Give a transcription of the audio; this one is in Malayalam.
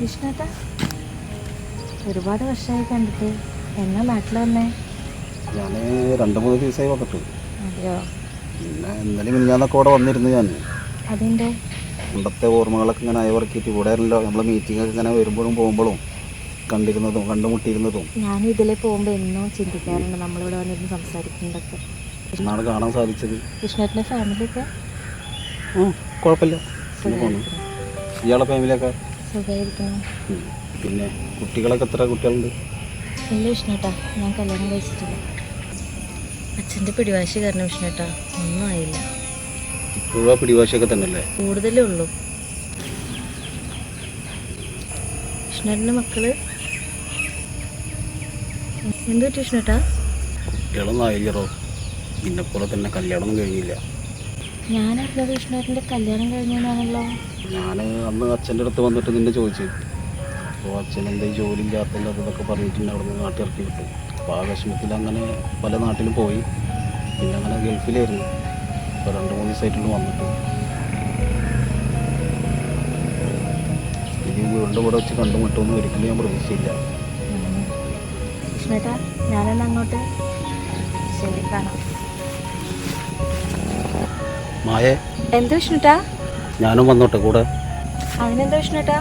വിഷ്ണുട്ടാ ഒരുപാട് വർഷമായി കണ്ടിട്ട് എന്നാ നാട്ടിൽ വന്നേ? ഞാൻ രണ്ട് മൂന്ന് ദിവസമായി വന്നിട്ട്. അതെയോ? പിന്നെ ഇന്നലെ മിനിഞ്ഞാന്നൊക്കെ ഇവിടെ വന്നിരുന്നു ഞാൻ അതിന്റെ പണ്ടത്തെ ഓർമ്മകളൊക്കെ ഇങ്ങനെ അയവർക്കിയിട്ട് ഇവിടെ ആയിരുന്നല്ലോ നമ്മളെ മീറ്റിംഗ് ഒക്കെ ഇങ്ങനെ വരുമ്പോഴും പോകുമ്പോഴും കണ്ടിരുന്നതും കണ്ടുമുട്ടിയിരുന്നതും. ഞാൻ ഇതിലെ പോകുമ്പോൾ എന്നും ചിന്തിക്കാറുണ്ട് നമ്മളിവിടെ വന്നിരുന്ന് സംസാരിക്കുന്നതൊക്കെ. എന്നാണ് കാണാൻ സാധിച്ചത്. കൃഷ്ണേട്ടന്റെ ഫാമിലിയൊക്കെ കുഴപ്പമില്ല. ഇങ്ങനെ ഇയാളെ ഫാമിലിയൊക്കെ സുഖമായിരിക്കണം ഉം. പിന്നെ കുട്ടികളൊക്കെ എത്ര കുട്ടികളുണ്ട്? ഇല്ല വിഷ്ണുട്ടാ. ഞാൻ കല്യാണം കഴിച്ചിട്ടില്ല. അച്ഛന്റെ പിടിവാശി കാരണം വിഷ്ണുട്ടാ. ഒന്നും ആയില്ല. ഇപ്പോഴും ആ പിടിവാശിയൊക്കെ തന്നെയല്ലേ? കൂടുതലേ ഉള്ളൂ. വിഷ്ണുട്ടിന്റെ മക്കൾ? എന്ത് പറ്റി വിഷ്ണുട്ടാ? കുട്ടികളൊന്നും ആയില്ലോ നിന്നെപ്പോലെ തന്നെ കല്യാണമൊന്നും കഴിഞ്ഞില്ല. ഞാൻ അറിഞ്ഞത് കല്യാണം കഴിഞ്ഞാണല്ലോ ഞാൻ അന്ന് അച്ഛന്റെ അടുത്ത് വന്നിട്ട് നിന്നെ ചോദിച്ചു. അപ്പോൾ അച്ഛൻ എന്താ ജോലി ഇല്ലാത്തല്ലോ അതൊക്കെ പറഞ്ഞിട്ടുണ്ട് അവിടെ നിന്ന് നാട്ടിറക്കി വിട്ടു. അപ്പോൾ ആ വിഷമത്തിൽ അങ്ങനെ പല നാട്ടിലും പോയി. പിന്നെ അങ്ങനെ ഗൾഫിലായിരുന്നു. ഇപ്പോൾ രണ്ട് മൂന്ന് ദിവസമായിട്ടുള്ള വന്നിട്ട്. ഇനി വീണ്ടും ഇവിടെ വെച്ച് കണ്ടുമുട്ടുമെന്ന് ഒരിക്കലും ഞാൻ പ്രതീക്ഷയില്ല വിഷ്ണുട്ടാ ഞാനെന്നാ അങ്ങോട്ട് ശരി കാണാം. മായേ. എന്താ വിഷ്ണുട്ടാ? ഞാനും വന്നോട്ടെ കൂടെ. അതിനെന്താ വിഷ്ണുട്ടാ?